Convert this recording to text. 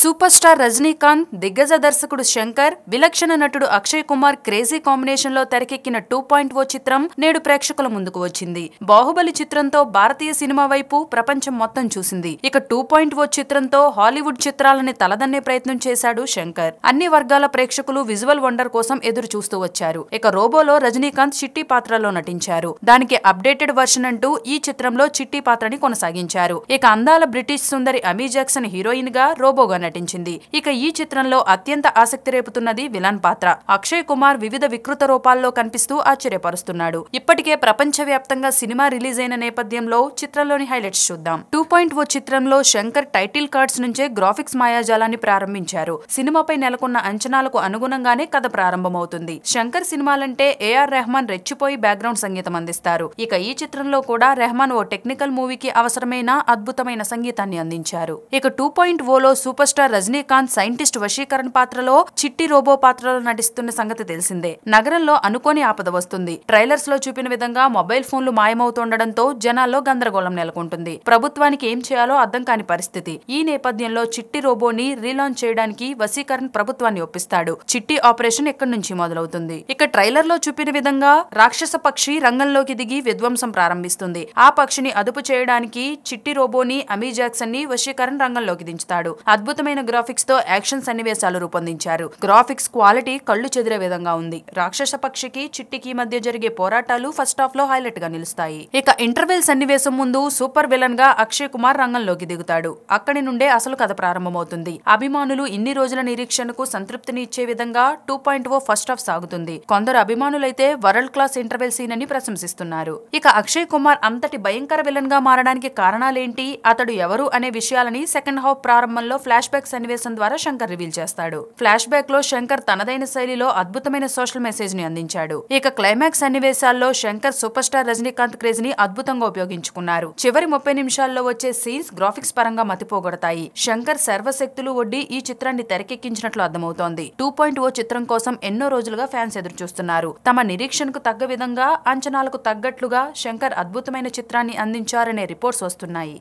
Super star Rajinikanth దిగ్గజ దర్శకుడు శంకర్ విలక్షణ నటుడు అక్షయ్ కుమార్ క్రేజీ కాంబినేషన్లో తెరకెక్కిన టూ పాయింట్ ఓ చిత్రం నేడు ప్రేక్షకుల ముందుకు వచ్చింది. బాహుబలి చిత్రంతో భారతీయ సినిమా వైపు ప్రపంచం మొత్తం చూసింది. ఇక టూ పాయింట్ ఓ చిత్రంతో హాలీవుడ్ చిత్రాలని తలదన్నే ప్రయత్నం చేశాడు శంకర్. అన్ని వర్గాల ప్రేక్షకులు విజువల్ వండర్ కోసం ఎదురు చూస్తూ వచ్చారు. ఇక రోబోలో రజనీకాంత్ చిట్టి పాత్రలో నటించారు. దానికి అప్డేటెడ్ వర్షన్ అంటూ ఈ చిత్రంలో చిట్టి పాత్రని కొనసాగించారు. ఇక అందాల బ్రిటిష్ సుందరి అమీ జాక్సన్ హీరోయిన్గా రోబోగా నటించింది. ఇక ఈ చిత్రంలో అత్యంత ఆసక్తి రేపుతున్నది విలన్ పాత్ర. అక్షయ్ కుమార్ వివిధ వికృత రూపాల్లో కనిపిస్తూ ఆశ్చర్యపరుస్తున్నాడు. ఇప్పటికే ప్రపంచవ్యాప్తంగా సినిమా రిలీజ్ అయిన నేపథ్యంలో చిత్రంలోని హైలైట్స్ చూద్దాం. టూ పాయింట్ ఓ చిత్రంలో శంకర్ టైటిల్ కార్డ్స్ నుంచే గ్రాఫిక్స్ మాయాజాలాన్ని ప్రారంభించారు. సినిమాపై నెలకొన్న అంచనాలకు అనుగుణంగానే కథ ప్రారంభమవుతుంది. శంకర్ సినిమాలంటే ఏఆర్ రెహమాన్ రెచ్చిపోయి బ్యాక్గ్రౌండ్ సంగీతం అందిస్తారు. ఇక ఈ చిత్రంలో కూడా రెహమాన్ ఓ టెక్నికల్ మూవీకి అవసరమైన అద్భుతమైన సంగీతాన్ని అందించారు. ఇక two point Ola super star Rajinikanth scientist Vaseegaran పాత్రలో చిట్టి రోబో పాత్రలో నటిస్తున్న సంగతి తెలిసిందే. నగరంలో అనుకోని ఆపద వస్తుంది. ట్రైలర్స్లో చూపిన విధంగా మొబైల్ ఫోన్లు మాయమవుతుండటంతో జనాల్లో గందరగోళం నెలకొంటుంది. ప్రభుత్వానికి ఏం చేయాలో అర్థం కాని పరిస్థితి. ఈ నేపథ్యంలో చిట్టి రోబోని రీలాంచ్ చేయడానికి వశీకరణ్ ప్రభుత్వాన్ని ఒప్పిస్తాడు. చిట్టి ఆపరేషన్ ఎక్కడి నుంచి మొదలవుతుంది? ఇక ట్రైలర్లో చూపిన విధంగా రాక్షస పక్షి రంగంలోకి దిగి విధ్వంసం ప్రారంభిస్తుంది. ఆ పక్షిని అదుపు చేయడానికి చిట్టి రోబోని అమీ జాక్సన్ని వశీకరణ్ రంగంలోకి దించుతాడు. అద్భుతమైన గ్రాఫిక్స్తో యాక్షన్ సన్నివేశాలు రూపొందించారు. గ్రాఫిక్స్ క్వాలిటీ కళ్ళు చెదిరే విధంగా ఉంది. రాక్షస పక్షికి చిట్టికి మధ్య జరిగే పోరాటాలు ఫస్ట్ హాఫ్లో హైలైట్గా నిలుస్తాయి. ఇక ఇంటర్వెల్ సన్నివేశం ముందు సూపర్ విలన్గా అక్షయ్ కుమార్ రంగంలోకి దిగుతాడు. అక్కడి నుండే అసలు కథ ప్రారంభమవుతుంది. అభిమానులు ఇన్ని రోజుల నిరీక్షణకు సంతృప్తిని ఇచ్చే విధంగా two point O first half సాగుతుంది. కొందరు అభిమానులైతే వరల్డ్ క్లాస్ ఇంటర్వెల్ సీన్ అని ప్రశంసిస్తున్నారు. ఇక అక్షయ్ కుమార్ అంతటి భయంకర విలన్గా మారడానికి కారణాలేంటి? అతడు ఎవరు అనే విషయాలని సెకండ్ హాఫ్ ప్రారంభంలో ఫ్లాష్ బ్యాక్ బ్యాక్ సన్నివేశం ద్వారా శంకర్ రివీల్ చేస్తాడు. ఫ్లాష్ బ్యాక్లో శంకర్ తనదైన శైలిలో అద్భుతమైన సోషల్ మెసేజ్ని అందించాడు. ఇక క్లైమాక్స్ సన్నివేశాల్లో శంకర్ సూపర్ స్టార్ రజనీకాంత్ క్రేజ్ని అద్భుతంగా ఉపయోగించుకున్నారు. చివరి ముప్పై నిమిషాల్లో వచ్చే సీన్స్ గ్రాఫిక్స్ పరంగా మతిపోగొడతాయి. శంకర్ సర్వశక్తులు ఒడ్డి ఈ చిత్రాన్ని తెరకెక్కించినట్లు అర్థమవుతోంది. టూ పాయింట్ ఓ చిత్రం కోసం ఎన్నో రోజులుగా ఫ్యాన్స్ ఎదురు చూస్తున్నారు తమ నిరీక్షణకు తగ్గ విధంగా అంచనాలకు తగ్గట్లుగా శంకర్ అద్భుతమైన చిత్రాన్ని అందించారనే రిపోర్ట్స్ వస్తున్నాయి.